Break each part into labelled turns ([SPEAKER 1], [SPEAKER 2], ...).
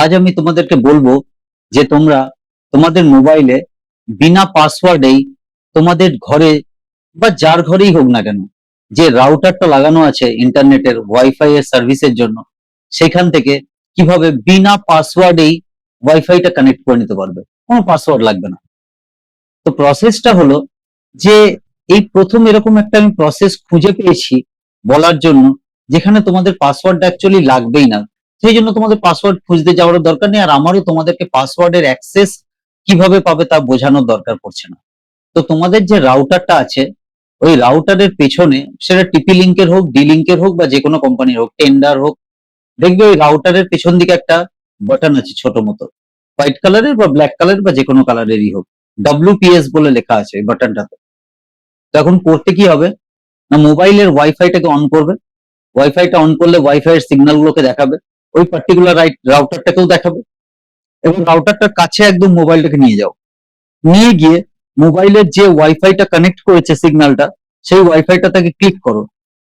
[SPEAKER 1] আজ আমি তোমাদেরকে বলব যে তোমরা তোমাদের মোবাইলে বিনা পাসওয়ার্ডেই তোমাদের ঘরে বা যার ঘরেই হোক না কেন, যে রাউটারটা লাগানো আছে ইন্টারনেটের ওয়াইফাই এর সার্ভিসের জন্য, সেখান থেকে কীভাবে বিনা পাসওয়ার্ডেই ওয়াইফাইটা কানেক্ট করে নিতে পারবে? কোনো পাসওয়ার্ড লাগবে না। তো প্রসেসটা হলো যে এই প্রথম এরকম একটা আমি প্রসেস খুঁজে পেয়েছি বলার জন্য, যেখানে তোমাদের পাসওয়ার্ডটা অ্যাকচুয়ালি লাগবেই না। সেই জন্য তোমাদের পাসওয়ার্ড খুঁজতে যাওয়ার দরকার নেই, আর আমারও তোমাদেরকে পাসওয়ার্ডের অ্যাক্সেস কীভাবে পাবে তা বোঝানোর দরকার পড়ছে না। তো তোমাদের যে রাউটারটা আছে, ওই রাউটারের পেছনে সেটা টিপি লিঙ্কের হোক ডি লিঙ্কের হোক, বা যে কোনো কোম্পানির হোক টেন্ডার হোক, দেখবে ওই রাউটারের পেছন দিকে একটা বাটন আছে ছোট মতো। হোয়াইট কালারের বা ব্ল্যাক কালার বা যে কোনো কালারেরই হোক। ডাব্লিউপিএস বলে লেখা আছে ওই বাটনটাতে তো এখন করতে কি হবে? না মোবাইলের ওয়াইফাইটাকে অন করবে। ওয়াইফাইটা অন করলে ওয়াইফাই এর সিগন্যাল গুলোকে দেখাবে। ওই পার্টিকুলার রাইট রাউটারটাকেও দেখাবে এবং রাউটারটার কাছে একদম মোবাইলটাকে নিয়ে যাও। নিয়ে গিয়ে মোবাইলের যে ওয়াইফাইটা কানেক্ট করেছে সিগন্যালটা সেই ওয়াইফাইটা তাকে ক্লিক করো।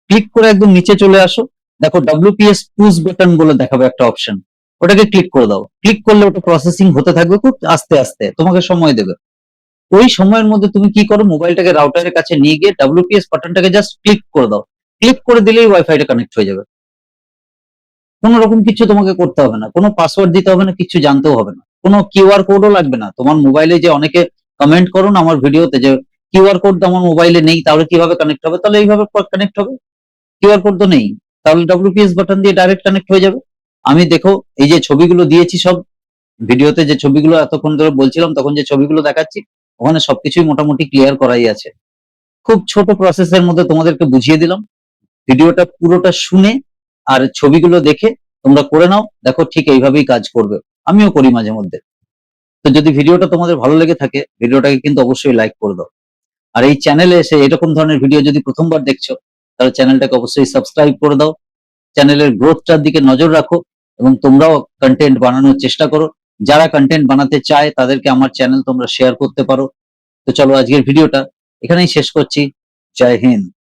[SPEAKER 1] ক্লিক করে একদম নিচে চলে আসো। দেখো ডাব্লিউপিএস পুশ বাটন বলে দেখাবে একটা অপশন ওটাকে ক্লিক করে দাও। ক্লিক করলে ওটা প্রসেসিং হতে থাকবে খুব আস্তে আস্তে, তোমাকে সময় দেবে। ওই সময়ের মধ্যে তুমি কি করো মোবাইলটাকে রাউটারের কাছে নিয়ে গিয়ে ডাব্লিউপিএস বাটনটাকে জাস্ট ক্লিক করে দাও। ক্লিক করে দিলেই ওয়াইফাইটা কানেক্ট হয়ে যাবে। কোনো রকম কিছু তোমাকে করতে হবে না। কোনো পাসওয়ার্ড দিতে হবে না, কিছু জানতেও হবে না। কোনো কিউআর কোডও লাগবে না। তোমার মোবাইলে যে অনেকে কমেন্ট করো না আমার ভিডিওতে যে কিউআর কোড তো আমার মোবাইলে নেই, তাহলে কীভাবে কানেক্ট হবে? তাহলে এইভাবে কানেক্ট হবে। কিউআর কোড তো নেই। তাহলে ডাব্লিউপিএস বাটন দিয়ে ডাইরেক্ট কানেক্ট হয়ে যাবে। আমি দেখো, এই যে ছবিগুলো দিয়েছি সব, ভিডিওতে যে ছবিগুলো এতক্ষণ ধরে বলছিলাম, তখন যে ছবিগুলো দেখাচ্ছি, ওখানে সবকিছুই মোটামুটি ক্লিয়ার করাই আছে। খুব ছোট প্রসেসের মধ্যে তোমাদেরকে বুঝিয়ে দিলাম। ভিডিওটা পুরোটা শুনে আর ছবিগুলো দেখে তোমরা করে নাও। দেখো ঠিক এইভাবেই কাজ করবে। আমিও করি মাঝে মধ্যে। তো যদি ভিডিওটা তোমাদের ভালো লেগে থাকে, ভিডিওটাকে কিন্তু অবশ্যই লাইক করে দাও। আর এই চ্যানেলে এসে এরকম ধরনের ভিডিও যদি প্রথমবার দেখছ, তাহলে চ্যানেলটাকে অবশ্যই সাবস্ক্রাইব করে দাও। চ্যানেলের গ্রোথটার দিকে নজর রাখো এবং তোমরাও কন্টেন্ট বানানোর চেষ্টা করো। যারা কন্টেন্ট বানাতে চায়, তাদেরকে আমার চ্যানেল তোমরা শেয়ার করতে পারো। তো চলো আজকের ভিডিওটা এখানেই শেষ করছি। জয় হিন্দ।